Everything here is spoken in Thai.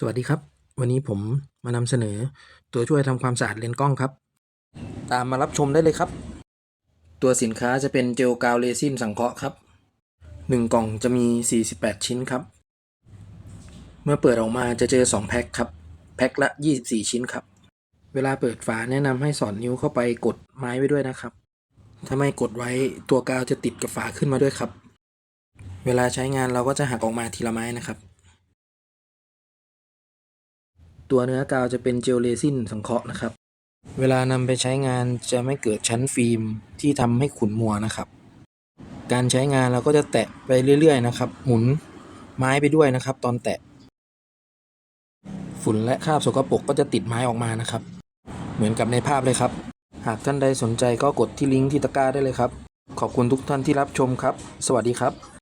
สวัสดีครับ วันนี้ผมมานำเสนอ ตัวช่วยทำความสะอาดเลนส์กล้องครับ ตามมารับชมได้เลยครับ ตัวสินค้าจะเป็นเจลกาวเรซินสังเคราะห์ครับหนึ่งกล่องจะมี 48 ชิ้นครับ เมื่อเปิดออกมาจะเจอ 2 แพ็คครับ แพ็คละ 24 ชิ้นครับ เวลาเปิดฝาแนะนำให้สอดนิ้วเข้าไปกดไม้ไว้ด้วยนะครับ ถ้าไม่กดไว้ตัวกาวจะติดกับฝาขึ้นมาด้วยครับ เวลาใช้งานเราก็จะหักออกมาทีละไม้นะครับ ตัวเนื้อกาวจะเป็นเจลเรซินสังเคราะห์นะครับ เวลานำไปใช้งานจะไม่เกิดชั้นฟิล์มที่ทำให้ขุ่นมัวนะครับ การใช้งานเราก็จะแตะไปเรื่อยๆนะครับ หมุนไม้ไปด้วยนะครับ ตอนแตะ ฝุ่นและคราบสกปรกก็จะติดไม้ออกมานะครับ เหมือนกับในภาพเลยครับ หากท่านใดสนใจก็กดที่ลิงก์ที่ตะกร้าได้เลยครับ ขอบคุณทุกท่านที่รับชมครับ สวัสดีครับ